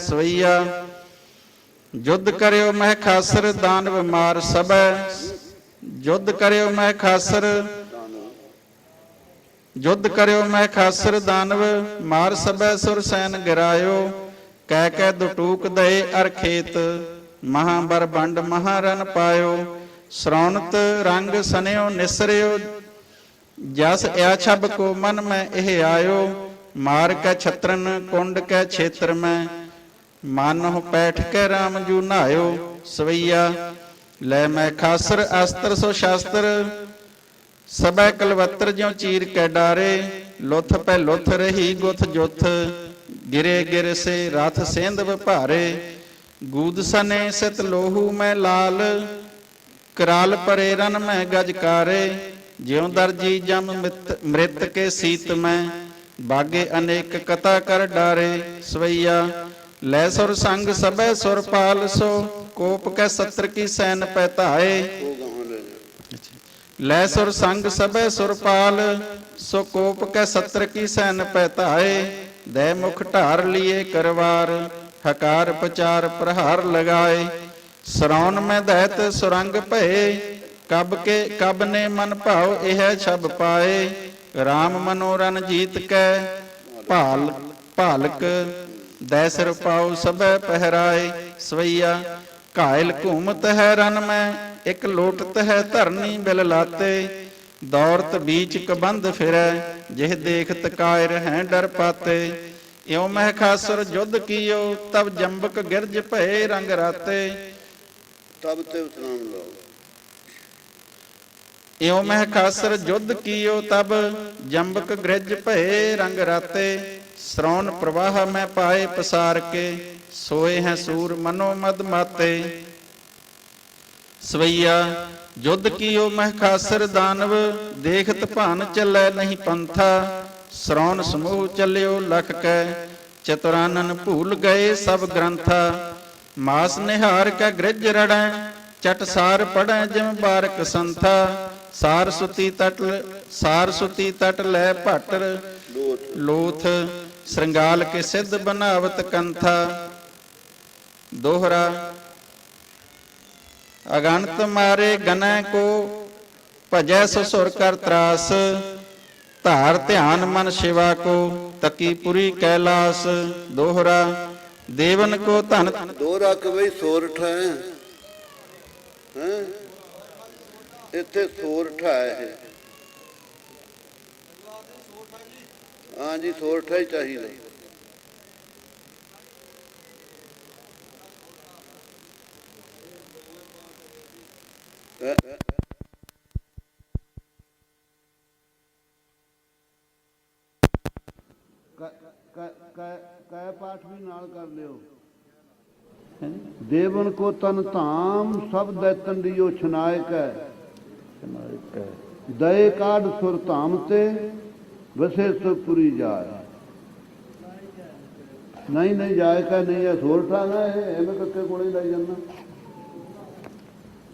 ਸਵਈਆ, ਜੁਧ ਕਰਿਓ ਮਹਿ ਖਾਸਰ ਦਾਨਵ ਮਾਰ ਸਬੈ ਜੁਧ ਕਰਿਓ ਮਹਿ ਖਾਸਰ, ਜੁਧ ਕਰਿਓ ਮਹਿ ਖਾਸਰ ਦਾਨਵ ਮਾਰ ਸਬੈ ਸੁਰ ਸੈਨ ਗਿਰਾਇਓ। ਕਹਿ ਕਹਿ ਦੁਟੂਕ ਦਏ ਅਰ ਖੇਤ ਮਹਾਬਰ ਬੰਡ ਮਹਾਰਨ ਪਾਇਓ। ਸ਼ਰੌਣਤ ਰੰਗ ਸਨਿਓ ਨਿਸਰਿਓ, ਜਸ ਇਆ ਛਬ ਕੋ ਮਨ ਮੈਂ ਇਹ ਆਇਓ। ਮਾਰ ਕੈ ਛਤਰਨ, ਕੁੰਡ ਕੈ ਛੇਤਰ ਮੈਂ ਮਨ ਹੋ ਪੈਠ ਕੇ RAM ਜੂ ਨਾਇਓ, ਸਵਈਆ, ਲੈ ਮੈਂ ਖਾਸਰ ਅਸਤਰ ਸੋ ਸ਼ਾਸਤਰ। ਸਬੈ ਕਲਵੱਤਰ ਜਿਉ ਚੀਰ ਕੇ ਡਾਰੇ, ਲੁੱਥ ਪੈ ਲੁੱਥ ਰਹੀ ਗੁੱਥ ਜੁੱਥ। ਗਿਰੇ ਗਿਰ ਸੇ ਰਥ ਸਿੰਧ ਵਿਭਾਰੇ ਗੂਦ ਸਨੇ ਸਿਤ ਲੋਹੂ ਮੈਂ ਲਾਲ। ਕਰਾਲ ਪਰੇ ਰਨ ਮੈਂ ਗਜਕਾਰੇ ਜਿਉ ਦਰਜੀ ਜਮ ਮਿਤ- ਮ੍ਰਿਤ ਕੇ ਸੀਤ ਮੈਂ। ਬਾਗੇ ਅਨੇਕ ਕਥਾ ਕਰ ਡਾਰੇ, ਸਵਈਆ ਲੈ ਸੁਰ ਸੰਗ ਸਬੈ ਸੁਰ ਪਾਲ ਸੋ, ਕੋਪ ਕੈ ਸਤਰ ਕੀ ਸੈਨ ਪੈ ਧਾਏ। ਲੈ ਸੁਰ ਸੰਗ ਸਬੈ ਸੁਰਪਾਲ ਸੋ ਕੋਪ ਕੈ ਸਤਰ ਕੀ ਸੈਨ ਪੈ ਧਾਏ। ਦੈ ਮੁਖ ਢਾਰ ਲਿਏ ਕਰਵਾਰ, ਹਕਾਰ ਪਚਾਰ ਪ੍ਰਹਾਰ ਲਗਾਏ। ਸਰੌਨ ਮੈਂ ਦੈਤ ਸੁਰੰਗ ਭਏ, ਕਬ ਕੇ ਕਬ ਨੇ ਮਨ ਭਾਉ ਇਹ ਛਬ ਪਾਏ। RAM ਮਨੋਰਨ ਜੀਤ ਕੈ ਭਾਲ, ਭਾਲਕ ਦੈ ਸਿਰ ਪਾਉ ਸਭੈ ਪਹਿਰਾਏ ਸਵਈਆ ਘਾਇਲ ਘੂਮਤ ਹੈ ਰਨ ਮੈਂ ਇੱਕ ਲੋਟਤ ਹੈ ਧਰਨੀ ਬਿਲ ਲਾਤੇ ਦੌਰਤ ਬੀਚ ਕਬੰਧ ਫਿਰੈ ਜਿਹ ਦੇਖਤ ਕਾਇਰ ਹੈ ਡਰ ਪਾਤੇ ਇਉ ਮਹਿ ਖਾਸਰ ਜੁਧ ਕੀਓ ਤਬ ਜੰਬਕ ਗਿਰਜ ਭਏ ਰੰਗ ਰਾਤੇ। ਤਬ ਤੇ ਉਤਨਾਮ ਲਾਓ। ਇਉ ਮਹਿ ਖਾਸਰ ਜੁਧ ਕੀਓ ਤਬ ਜੰਬਕ ਗਿਰਜ ਭਏ ਰੰਗ ਰਾਤੇ। ਸ਼ਰੌਣ ਪ੍ਰਵਾਹ ਮੈਂ ਪਾਏ ਪਸਾਰ ਕੇ, ਸੋਏ ਹੈ ਸੂਰ ਮਨੋ ਮਦ ਮਾਤੇ। ਸਵਈਆ, ਜੁਧ ਕੀਓ ਮਹਿ ਦਾਨਵ, ਦੇਖਤ ਭਾਨ ਚੱਲੈ ਨਹੀਂ ਪੰਥਾ। ਸ਼ਰੌਣ ਸਮੂਹ ਚੱਲਿਓ ਲਖ ਕੈ, ਚਤੁਰਾਨਨ ਭੂਲ ਗਏ ਸਭ ਗ੍ਰੰਥਾ। ਮਾਸ ਨਿਹਾਰ ਕੈ ਗ੍ਰਿਜ ਰੜੈ, ਚਟ ਸਾਰ ਪੜੈ ਜਿਮ ਬਾਰਕ ਸੰਥਾ। ਸਾਰ ਸੁਤੀ ਤਟ ਸਾਰ ਸੁਤੀ ਤਟ ਲੈ ਭਟਰ, ਲੋਥ ਸ਼੍ਰੰਗਾਲ ਕੇ ਸਿੱਧ ਬਨਾਵਤ ਕੰਥਾ ਦੋਹਰਾ ਅਗਣਤ ਮਾਰੇ ਗਨੈ ਕੋ ਭਜੈ ਸਸੁਰ ਕਰ ਤਰਾਸ ਧਾਰ ਧਿਆਨ ਮਨ ਸ਼ਿਵਾ ਕੋ ਤਕੀ ਪੁਰੀ ਕੈਲਾਸ ਦੋਹਰਾ ਦੇਵਨ ਕੋ ਧਨ ਦੋ ਰੱਖ ਬਈ ਸੋਰਠ ਹੈ ਹੈ ਇੱਥੇ ਸੋਰਠ ਹੈ ਇਹ ਹਾਂ ਜੀ ਸੋਰਠ ਹੀ ਚਾਹੀਦਾ ਅ- ਅ- ਕੈ ਪਾਠ ਵੀ ਨਾਲ ਕਰ ਲਿਓ ਦੇਵਨ ਕੋ ਤਨ ਧਾਮ ਸਭ ਦੈਤਨ ਦਿਓ ਛਨਾਇਕ ਹੈ ਦਏ ਕਾਢ ਸੁਰ ਧਾਮ ਤੇ ਵਸੇ ਸੁਪੁਰੀ ਜਾਏ। ਨਹੀਂ ਨਹੀਂ ਜਾਏ ਕਾ ਨਹੀਂ ਇਹ ਸੋਰਠਾ ਨਾ ਇਹ, ਐਵੇਂ ਕੱਕੇ ਕੋਲੇ ਹੀ ਜਾਂਦਾ।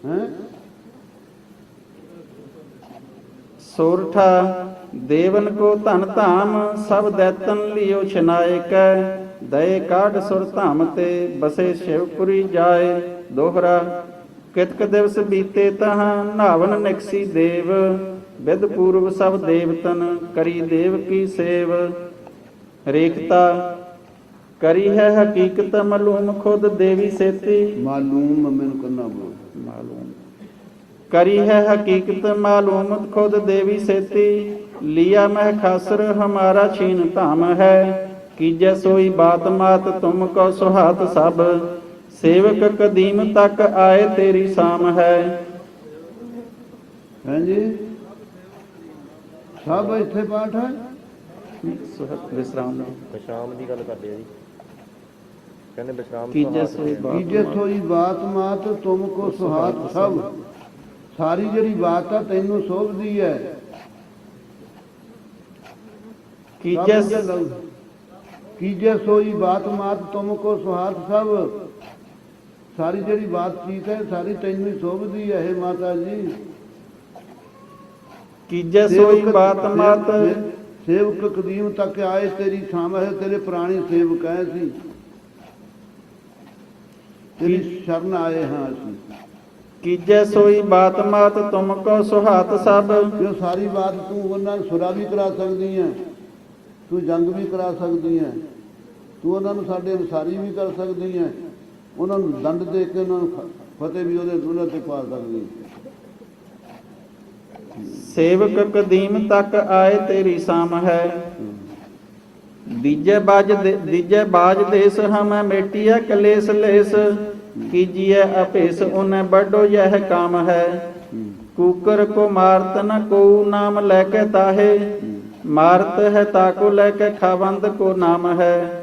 ਹੈ? ਸੋਰਠਾ, ਦੇਵਨ ਕੋ ਧਨ ਧਾਮ, ਸਭ ਦੈਤਨ ਲਿਓ ਛਨਾਇਕੈ। ਦਏ ਕਾਢ ਸੁਰ ਧਾਮ ਤੇ, ਬਸੇ ਸ਼ਿਵਪੁਰੀ ਜਾਏ। ਦੋਹਰਾ, ਕਿਤਕ ਦਿਵਸ ਬੀਤੇ ਤਹਾਂ, ਨਾਵਨ ਨਿਕਸੀ ਦੇਵ। ਵਿਦ ਪੂਰਵ ਸਭ ਦੇਵਤਨ ਕਰੀ ਦੇਵ ਕੀ ਸੇਵ। ਰੇਖਤਾ ਕਰੀ ਹੈ ਹਕੀਕਤ ਮਲੂਮ ਖੁਦ ਦੇਵੀ ਸੇਤੀ। ਮਾਲੂਮ ਮੈਨੂੰ ਕੰਨਾ ਬੋਲ। ਮਾਲੂਮ। ਕਰੀ ਹੈ ਹਕੀਕਤ ਮਾਲੂਮ ਖੁਦ ਦੇਵੀ ਸੇਤੀ। ਲਿਆ ਮਹਿ ਖਾਸਰ ਹਮਾਰਾ ਛੀਨ ਧਾਮ ਹੈ। ਕੀਜੈ ਸੋਈ ਬਾਤ ਮਾਤ ਤੁਮ ਕੋ ਸੁਹਾਤ ਸਭ। ਸੇਵਕ ਕਦੀਮ ਤੱਕ ਆਏ ਤੇਰੀ ਸਾਮ ਹੈ। ਹਾਂਜੀ ਸਭ ਇੱਥੇ ਪਾਠ ਹੈ। ਸੁਹਤ ਵਿਸਰਾਮ ਵਿਸ਼ਰਾਮ ਦੀ ਗੱਲ ਕਰਦੇ ਆ ਜੀ। ਕਹਿੰਦੇ ਵਿਸ਼ਰਾਮ ਕੀਜੈ ਸੋਈ ਹੈ। ਬਾਤ ਕੀਜੇ ਸੋਈ ਬਾਤ ਮਾਤ ਤੁਮ ਕੋ ਸੁਹਾਤ ਸਭ। ਸਾਰੀ ਜਿਹੜੀ ਬਾਤ ਆ ਤੈਨੂੰ ਸੋਭਦੀ ਹੈ। ਕੀਜੈ। ਕੀਜੇ ਸੋਈ ਬਾਤ ਮਾਤ ਤੁਮ ਕੋ ਸੁਹਾਤ ਸਭ। ਸਾਰੀ ਜਿਹੜੀ ਬਾਤਚੀਤ ਹੈ ਸਾਰੀ ਤੈਨੂੰ ਹੀ ਸੋਭਦੀ ਹੈ ਇਹ ਮਾਤਾ ਜੀ। ਕੀਜੈ ਸੋਈ ਬਾਤ ਮਾਤ ਸੇਵਕ ਕਦੀਮ ਤੱਕ ਆਏ ਤੇਰੀ ਸ਼ਾਮ ਹੈ ਤੇਰੇ ਪ੍ਰਾਣੀ ਸੇਵਕ ਹੈ ਸੀ। ਤੇਰੀ ਸ਼ਰਨ ਆਏ ਹਾਂ ਅਸੀਂ। ਕੀਜੈ ਸੋਈ ਬਾਤ ਮਾਤ ਤੁਮ ਕੋ ਸੁਹਾਤ ਸਭ। ਜੋ ਸਾਰੀ ਬਾਤ ਤੂੰ ਉਹਨਾਂ ਨੂੰ ਸੁਰਾ ਵੀ ਕਰਾ ਸਕਦੀ ਹੈ ਤੂੰ ਜੰਗ ਵੀ ਕਰਾ ਸਕਦੀ ਹੈ ਤੂੰ ਉਹਨਾਂ ਨੂੰ ਸਾਡੇ ਅਨਸਾਰੀ ਵੀ ਕਰ ਸਕਦੀ ਹੈ ਉਹਨਾਂ ਨੂੰ ਦੰਡ ਦੇ ਕੇ ਉਹਨਾਂ ਨੂੰ ਫਤਿਹ ਵੀ ਉਹਦੇ ਤੇ ਪਾ ਸਕਦੀ ਹੈ। ਸੇਵਕ ਕਦੀਮ ਤੱਕ ਆਏ, ਤੇਰੀ ਸਾਮ ਹੈ। ਦੀਜੇ ਬਾਜ ਦੀਜੇ ਬਾਜ ਦੇਸ ਹਮੈ ਮੇਟਿਆ ਕਲੇਸ਼ ਲੇਸ। ਕੀਜੀਐ ਅਪੇਸ਼ ਉਹਨੇ ਬੜੋ ਯਹ ਕਾਮ ਹੈ। ਕੂਕਰ ਕੋ ਮਾਰਤ ਨ ਕੋ ਨਾਮ ਲੈ ਕੇ ਤਾਹੇ। ਮਾਰਤ ਹੈ ਤਾਕੋ ਲੈ ਕੇ ਖਾਵੰਦ ਕੋ ਨਾਮ ਹੈ।